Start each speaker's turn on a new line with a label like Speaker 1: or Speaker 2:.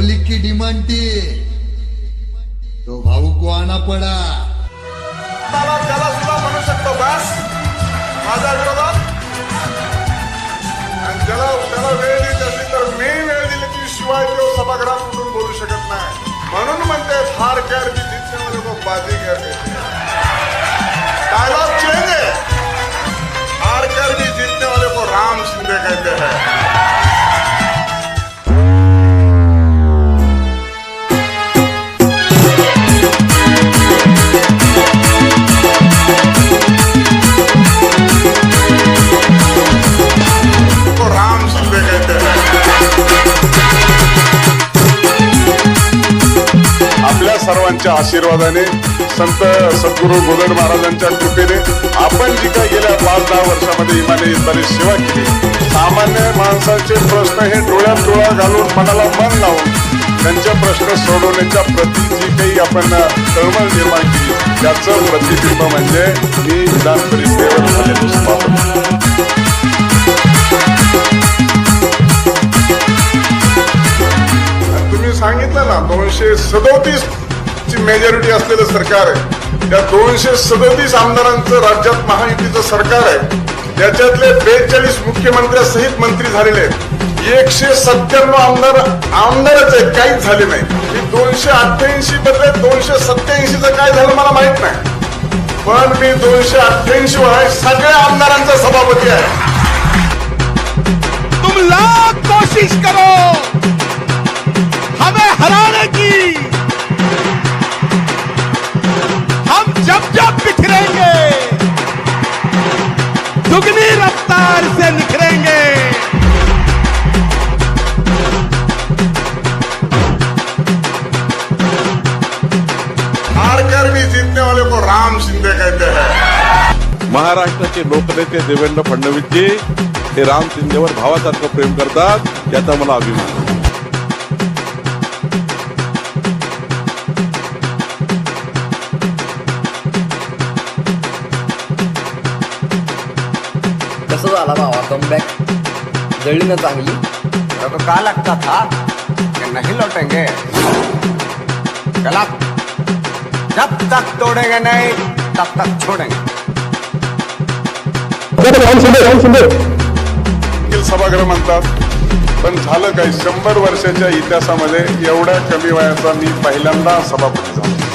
Speaker 1: Public की demand थी तो भाऊ को आना पड़ा.
Speaker 2: त्याला त्याला सुद्धा म्हणू शकतो बस माझा विरोधात आणि ज्याला त्याला वेळ द्यायची असली तर मी वेळ दिली की शिवाय तो सभागृहात उठून बोलू शकत नाही. म्हणून म्हणते फार कर भी जितने वाले बाजी कर डायलॉग महाराजांच्या आशीर्वादाने संत सद्गुरू गोदड महाराजांच्या कृपेने आपण जी काही गेल्या पाच दहा वर्षामध्ये इमाने इतरी सेवा केली सामान्य माणसाचे प्रश्न हे डोळ्यात डोळा घालून मनाला मन लावून त्यांचे प्रश्न सोडवण्याच्या प्रती जी काही आपण तळमळ निर्माण केली त्याचं प्रतिबिंब म्हणजे मी विधान परिषदेवर झालेलो समापन तुम्ही सांगितलं ना दोनशे सदोतीस ची मेजॉरिटी असलेलं सरकार आहे. या दोनशे सदोतीस आमदारांचं राज्यात महायुतीचं सरकार आहे. त्याच्यातले बेचाळीस मुख्यमंत्र्यासहित मंत्री झालेले आहेत. एकशे सत्त्याण्णव आमदार आमदारच आहेत. काहीच झाले नाही. ही दोनशे अठ्ठ्याऐंशी बदले दोनशे सत्याऐंशीचं काय झालं मला माहीत नाही. पण मी दोनशे अठ्ठ्याऐंशी वर सगळ्या आमदारांचा सभापती आहे.
Speaker 3: तुम लाख कोशिश करो! रफ्तार से निखरेंगे
Speaker 2: हारकर भी जीतने वाले को राम शिंदे कहते हैं।
Speaker 4: महाराष्ट्राचे लोकनेते देवेंद्र फडणवीसजी हे राम शिंदेवर भावासारखं प्रेम करतात याचा मला अभिमान
Speaker 5: भावा जळली ना चांगली
Speaker 6: तो का लगता था कि नहीं लौटेंगे गलत जब तक तोड़ेंगे नहीं. तब तक छोड़ेंगे
Speaker 2: देखील सभागृह म्हणतात पण झालं काय? शंभर वर्षाच्या इतिहासामध्ये एवढ्या कमी वयाचा मी पहिल्यांदा सभापती झालो.